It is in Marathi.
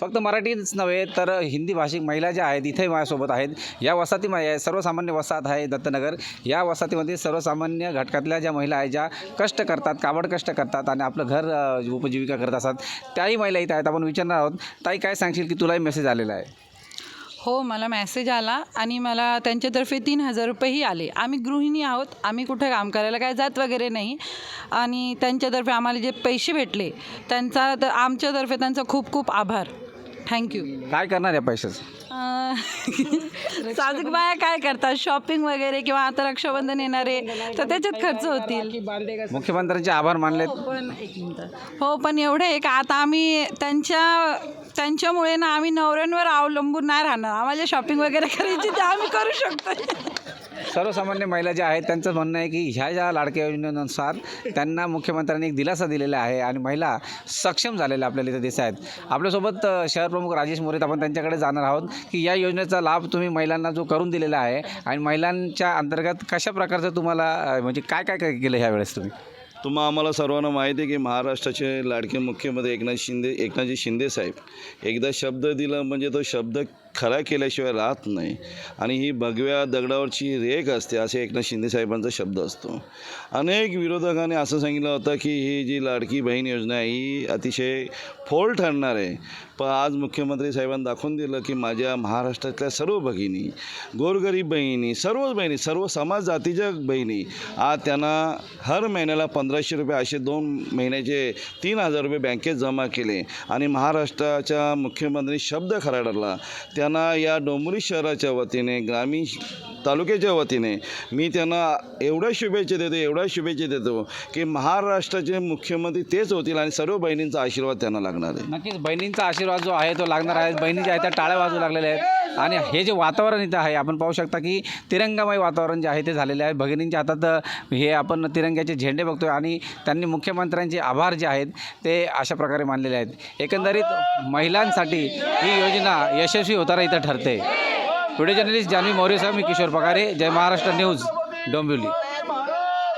फक्त मराठीच नव्हे तर हिंदी भाषिक महिला ज्या आहेत इथे माझ्यासोबत आहेत. या वसाहतीमध्ये सर्वसामान्य वसाहत आहे दत्तनगर. या वसाहतीमध्ये सर्वसामान्य घटकातल्या ज्या महिला आहेत ज्या कष्ट करतात काबड कष्ट करतात आणि आपलं घर उपजीविका करत असतात त्याही महिला इथे आहेत. आपण विचारणार आहोत ताई काय सांगशील की तुलाही मेसेज आलेला आहे? हो मला मेसेज आला आणि मला त्यांच्यातर्फे तीन हजार रुपयेही आले. आम्ही गृहिणी आहोत आम्ही कुठे काम करायला काय जात वगैरे नाही. आणि त्यांच्यातर्फे आम्हाला जे पैसे भेटले त्यांचा तर आमच्यातर्फे त्यांचा खूप खूप आभार. थँक्यू काय करणार या पैशाचं? साजूक बाया काय करतात? शॉपिंग वगैरे किंवा आता रक्षाबंधन येणारे तर त्याच्यात खर्च होतील. मुख्यमंत्र्यांचे आभार मानलेत. पण एक मिनटं. हो पण एवढं आहे का? आता आम्ही त्यांच्या त्यांच्यामुळे ना आम्ही नवऱ्यांवर अवलंबून नाही राहणार. आम्हाला शॉपिंग वगैरे करायची ते आम्ही करू शकतो सर्वसामान्य महिला ज्या आहेत त्यांचं म्हणणं आहे की ह्या ज्या लाडक्या योजनेनुसार त्यांना मुख्यमंत्र्यांनी एक दिलासा दिलेला आहे आणि महिला सक्षम झालेल्या आपल्याला इथे दिसत आहेत. आपल्यासोबत शहर प्रमुख राजेश मोरेत आपण त्यांच्याकडे जाणार आहोत की या योजनेचा लाभ तुम्ही महिलांना जो करून दिलेला आहे आणि महिलांच्या अंतर्गत कशा प्रकारचं तुम्हाला म्हणजे काय काय काय केलं ह्या वेळेस तुम्ही? तुम्हा आम्हाला सर्वांना माहिती आहे की महाराष्ट्राचे लाडके मुख्यमंत्री एकनाथ शिंदे एकनाथजी शिंदे साहेब एकदा शब्द दिला म्हणजे तो शब्द खरा केल्याशिवाय राहत नाही. आणि ही भगव्या दगडावरची रेख असते असे एकनाथ शिंदे साहेबांचा शब्द असतो. अनेक विरोधकांनी असं सांगितलं होतं की ही जी लाडकी बहीण योजना आहे ही अतिशय फोल ठरणार आहे. पण आज मुख्यमंत्री साहेबांनी दाखवून दिलं की माझ्या महाराष्ट्रातल्या सर्व भगिनी गोरगरीब बहिणी सर्वच बहिणी सर्व समाज जातीच्या बहिणी आज त्यांना हर महिन्याला पंधरा पंधराशे रुपये असे दोन महिन्याचे तीन हजार रुपये बँकेत जमा केले आणि महाराष्ट्राच्या मुख्यमंत्री शब्द खरा ठरला त्यांना या डोंबरी शहराच्या वतीने ग्रामीण तालुक्याच्या वतीने मी त्यांना एवढ्या शुभेच्छा देतो एवढ्या शुभेच्छा देतो की महाराष्ट्राचे मुख्यमंत्री तेच होतील आणि सर्व बहिणींचा आशीर्वाद त्यांना लागणार आहे. नक्कीच बहिणींचा आशीर्वाद जो आहे तो लागणार आहे. बहिणी ज्या आहेत त्या टाळ्या वाजू लागलेल्या आहेत. आणि हे जे वातावरण इथं आहे आपण पाहू शकता की तिरंगामय वातावरण जे आहे ते झालेले आहे. भगिनींच्या हातात हे आपण तिरंग्याचे झेंडे बघतोय आणि त्यांनी मुख्यमंत्र्यांचे आभार जे आहेत ते अशा प्रकारे मानलेले आहेत. एकंदरीत महिलांसाठी ही योजना यशस्वी होताना इथं ठरते. व्हिडिओ जर्नलिस्ट जान्हवी साहेब मी किशोर पगारे जय महाराष्ट्र न्यूज डोंबिवली.